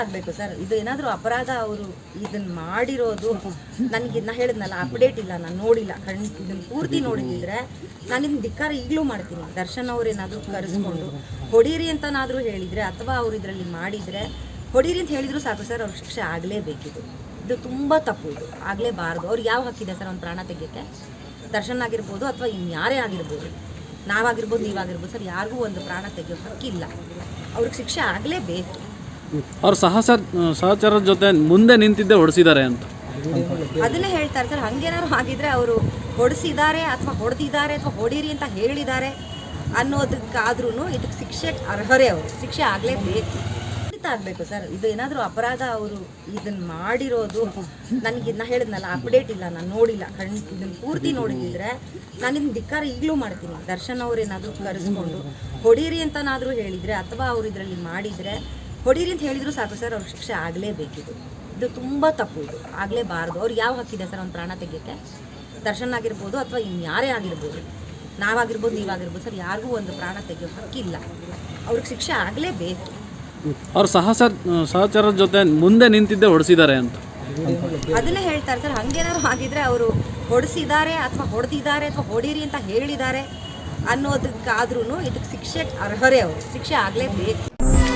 ಆಗಬೇಕು ಸರ್. ಇದು ಏನಾದರೂ ಅಪರಾಧ ಅವರು ಇದನ್ನ ಮಾಡಿರೋದು, ನನಗೆ ನಾ ಹೇಳಿದ್ನಲ್ಲ ಅಪ್ಡೇಟ್ ಇಲ್ಲ, ನಾನು ನೋಡಿಲ್ಲ. ಕಣ್ ಇದನ್ನ ಪೂರ್ತಿ ನೋಡಿದ್ರೆ ನಾನು ಇದನ್ನ ಧಿಕ್ಕಾರ ಈಗಲೂ ಮಾಡ್ತೀನಿ. ದರ್ಶನ್ ಅವ್ರು ಏನಾದರೂ ಕರೆಸ್ಕೊಂಡು ಹೊಡೀರಿ ಅಂತನಾದರೂ ಹೇಳಿದರೆ ಅಥವಾ ಅವ್ರು ಇದರಲ್ಲಿ ಮಾಡಿದರೆ ಹೊಡೀರಿ ಅಂತ ಹೇಳಿದ್ರು ಸಾಕು ಸರ್, ಅವ್ರ ಶಿಕ್ಷೆ ಆಗಲೇಬೇಕಿದು. ಇದು ತುಂಬ ತಪ್ಪು ಇದು. ಆಗಲೇಬಾರ್ದು. ಅವ್ರು ಯಾವ ಹಕ್ಕಿದೆ ಸರ್ ಒಂದು ಪ್ರಾಣ ತೆಗಿಯೋಕ್ಕೆ? ದರ್ಶನ್ ಆಗಿರ್ಬೋದು ಅಥವಾ ಇನ್ಯಾರೇ ಆಗಿರ್ಬೋದು. ನಾವಾಗಿರ್ಬೋದು ನೀವಾಗಿರ್ಬೋದು ಸರ್, ಯಾರಿಗೂ ಒಂದು ಪ್ರಾಣ ತೆಗೆಯೋ ಹಕ್ಕಿಲ್ಲ. ಅವ್ರಿಗೆ ಶಿಕ್ಷೆ ಆಗಲೇಬೇಕು. ಅವ್ರ ಸಹಸ, ಸಹಚರರ ಜೊತೆ ಮುಂದೆ ನಿಂತಿದ್ದೇ ಹೊಡೆಸಿದ್ದಾರೆ ಅಂತ. ಅದನ್ನೇ ಹೇಳ್ತಾರೆ ಸರ್, ಹಂಗೇನಾದ್ರು ಆಗಿದ್ರೆ ಅವರು ಹೊಡೆಸಿದ್ದಾರೆ ಅಥವಾ ಹೊಡೆದಿದ್ದಾರೆ ಅಥವಾ ಹೊಡೀರಿ ಅಂತ ಹೇಳಿದ್ದಾರೆ ಅನ್ನೋದಕ್ಕಾದ್ರೂ ಇದಕ್ಕೆ ಶಿಕ್ಷೆ ಅರ್ಹರೇ ಅವರು. ಶಿಕ್ಷೆ ಆಗಲೇಬೇಕು. ಖಂಡಿತ ಆಗಬೇಕು ಸರ್. ಇದು ಏನಾದರೂ ಅಪರಾಧ ಅವರು ಇದನ್ನ ಮಾಡಿರೋದು, ನನಗೆ ಇದನ್ನ ಹೇಳಿದ್ನಲ್ಲ ಅಪ್ಡೇಟ್ ಇಲ್ಲ, ನಾನು ನೋಡಿಲ್ಲ. ಕಣ್ ಇದನ್ನ ಪೂರ್ತಿ ನೋಡಿದ್ರೆ ನಾನು ಇದನ್ನ ಧಿಕ್ಕಾರ ಈಗಲೂ ಮಾಡ್ತೀನಿ. ದರ್ಶನ್ ಅವ್ರು ಏನಾದರೂ ಕರೆಸ್ಕೊಂಡು, ಹೊಡೀರಿ ಅಂತನಾದರೂ ಹೇಳಿದರೆ ಅಥವಾ ಅವರು ಇದರಲ್ಲಿ ಮಾಡಿದರೆ ಹೊಡೀರಿ ಅಂತ ಹೇಳಿದ್ರು ಸಾಕು ಸರ್ ಅವ್ರ ಶಿಕ್ಷೆ ಆಗಲೇಬೇಕಿದು. ಇದು ತುಂಬ ತಪ್ಪು ಇದು. ಆಗಲೇಬಾರ್ದು. ಅವ್ರು ಯಾವ ಹಕ್ಕಿದೆ ಸರ್ ಒಂದು ಪ್ರಾಣ ತೆಗಿಯಕ್ಕೆ? ದರ್ಶನ್ ಆಗಿರ್ಬೋದು ಅಥವಾ ಇನ್ಯಾರೇ ಆಗಿರ್ಬೋದು. ನಾವಾಗಿರ್ಬೋದು ನೀವಾಗಿರ್ಬೋದು ಸರ್ ಯಾರಿಗೂ ಒಂದು ಪ್ರಾಣ ತೆಗೆಯೋ ಹಕ್ಕಿಲ್ಲ. ಅವ್ರಿಗೆ ಶಿಕ್ಷೆ ಆಗಲೇಬೇಕು. ಅವ್ರ ಸಹಸ ಸಹಚರರ ಜೊತೆ ಮುಂದೆ ನಿಂತಿದ್ದೆ ಹೊಡೆಸಿದ್ದಾರೆ ಅಂತ. ಅದನ್ನೇ ಹೇಳ್ತಾರೆ ಸರ್. ಹಂಗೇನಾದ್ರು ಆಗಿದ್ರೆ ಅವರು ಹೊಡೆಸಿದ್ದಾರೆ ಅಥವಾ ಹೊಡೆದಿದ್ದಾರೆ ಅಥವಾ ಹೊಡೀರಿ ಅಂತ ಹೇಳಿದ್ದಾರೆ ಅನ್ನೋದಕ್ಕಾದ್ರೂ ಇದಕ್ಕೆ ಶಿಕ್ಷೆ ಅರ್ಹರೇ ಅವರು. ಶಿಕ್ಷೆ ಆಗಲೇಬೇಕು.